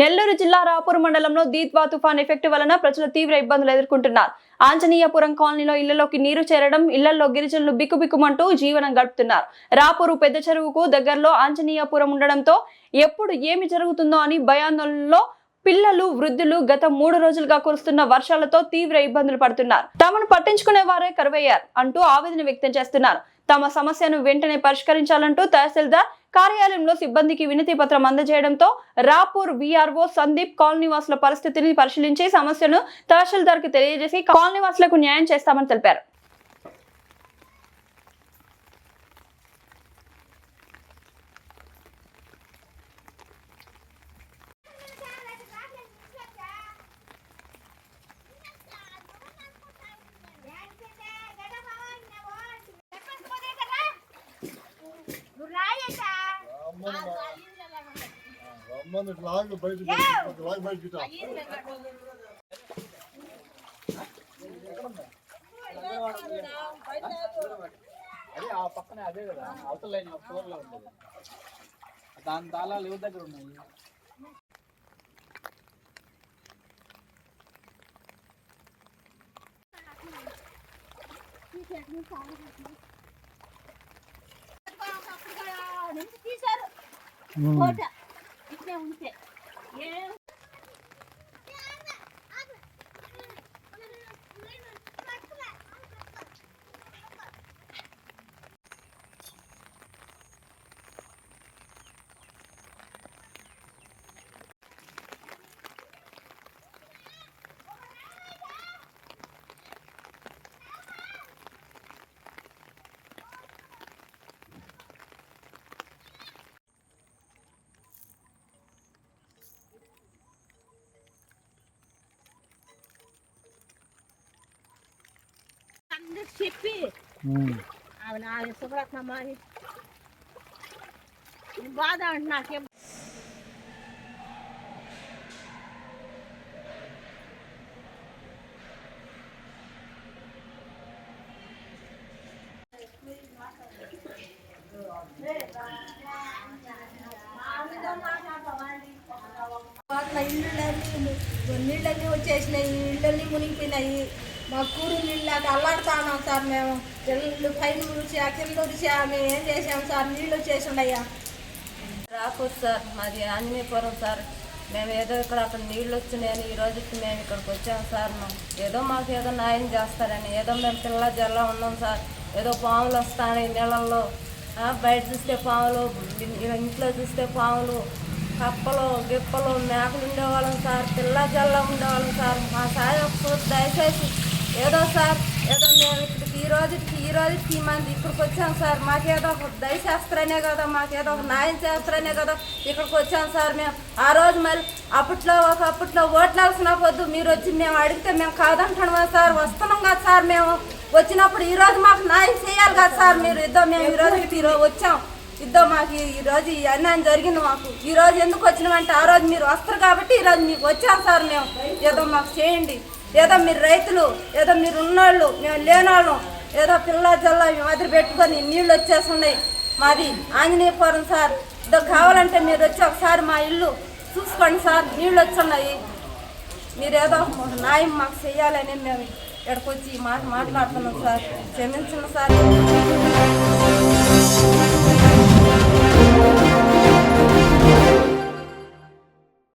నెల్లూరు జిల్లా రాపూర్ మండలంలో దీత్వా తుఫాన్ ఎఫెక్ట్ వలన ప్రజలు తీవ్ర ఇబ్బందులు ఎదుర్కొంటున్నారు. ఆంజనేయపురం కాలనీలో ఇళ్ళలోకి నీరు చేరడం ఇళ్ళలో గిరిజనులు బిక్కుబిక్కుమంటూ జీవనం గడుపుతున్నారు. రాపూరు పెద్ద చెరువుకు దగ్గరలో ఆంజనేయపురం ఉండడంతో ఎప్పుడు ఏమి జరుగుతుందో అని భయాందోళనలో పిల్లలు వృద్ధులు గత మూడు రోజులుగా కురుస్తున్న వర్షాలతో తీవ్ర ఇబ్బందులు పడుతున్నారు. తమను పట్టించుకునే వారే కరువయ్యారు అంటూ ఆవేదన వ్యక్తం చేస్తున్నారు. తమ సమస్యను వెంటనే పరిష్కరించాలంటూ తహసీల్దార్ కార్యాలయంలో సిబ్బందికి వినతి పత్రం అందజేయడంతో రాపూర్ విఆర్ఓ సందీప్ కాలనీవాసుల పరిస్థితిని పరిశీలించి సమస్యను తహసీల్దార్కు తెలియజేసి కాలనీవాసులకు న్యాయం చేస్తామని తెలిపారు. రమ్మని లాగు బయట లాగు బయట గిట్ట అదే ఆ పక్కనే అదే కదా అవతల లైన్ ఫ్లోర్ లో ఉండేది దాని తాళాలు ఎవరి దగ్గర ఉన్నాయి తీశారు ఫోటో ఇట్లే ఉంటే ఏం అందరికి చెప్పి ఆమె నా సుబ్రత్నమ్మ అని నేను బాధ అంటే నాకేం వాళ్ళ ఇళ్ళన్నీ నీళ్ళన్నీ వచ్చేసినాయి ఇళ్ళన్నీ మునిగిపోయినాయి మా కూరు నీళ్ళు అల్లాడుతున్నాం సార్ మేము. ఇళ్ళు పైన రుచి కింద రుచి మేము ఏం చేసాం సార్? నీళ్ళు చేసిండయ్యా రాకూడదు సార్ మాది ఆంజనేయపురం సార్. మేము ఏదో ఇక్కడ అక్కడ నీళ్ళు వచ్చినాయని ఈ రోజు మేము ఇక్కడికి వచ్చాము సార్. మేము ఏదో మాకు ఏదో న్యాయం చేస్తారని ఏదో మేము పిల్ల జల్ల ఉన్నాం సార్. ఏదో పాములు వస్తాయి నీళ్ళల్లో బయట చూస్తే పాములు ఇంట్లో చూస్తే పాములు కప్పలు గిప్పలు మేకలు ఉండేవాళ్ళం సార్. పిల్ల జల్ల ఉండేవాళ్ళం సార్. మా సార్ ఒకసారి దయచేసి ఏదో సార్ ఏదో మేము ఇక్కడికి ఈ రోజుకి ఈ రోజుకి ఈ మంది ఇక్కడికి వచ్చాం సార్. మాకేదో ఒక దయ కదా మాకేదో ఒక న్యాయం చేస్తారనే కదా ఇక్కడికి వచ్చాం సార్ మేము. ఆ రోజు మరి అప్పట్లో ఒక అప్పట్లో ఓట్లాల్సిన పొద్దు మీరు వచ్చి మేము అడిగితే మేము కాదంటున్నాం సార్? వస్తున్నాం కదా సార్ మేము. వచ్చినప్పుడు ఈ రోజు మాకు న్యాయం చేయాలి కదా సార్ మీరు. ఇద్దాం మేము ఈ రోజు ఈ వచ్చాం. ఇద్దాం మాకు ఈ రోజు ఈ అన్యాయం జరిగింది మాకు. ఈ రోజు ఎందుకు వచ్చినామంటే ఆ రోజు మీరు వస్తారు కాబట్టి ఈ రోజు మీకు వచ్చాం సార్ మేము. ఏదో మాకు చేయండి. ఏదో మీరు రైతులు ఏదో మీరు ఉన్నోళ్ళు మేము లేనోళ్ళం ఏదో పిల్ల జల్ల మాదిరి పెట్టుకొని నీళ్ళు వచ్చేస్తున్నాయి. మాది ఆంజనేయపురం సార్. ఇదో కావాలంటే మీరు వచ్చి ఒకసారి మా ఇల్లు చూసుకోండి సార్ నీళ్ళు వచ్చున్నాయి. మీరేదో న్యాయం మాకు చేయాలని మేము ఇక్కడికి వచ్చి మాట మాట్లాడుతున్నాం సార్. క్షమించండి సార్.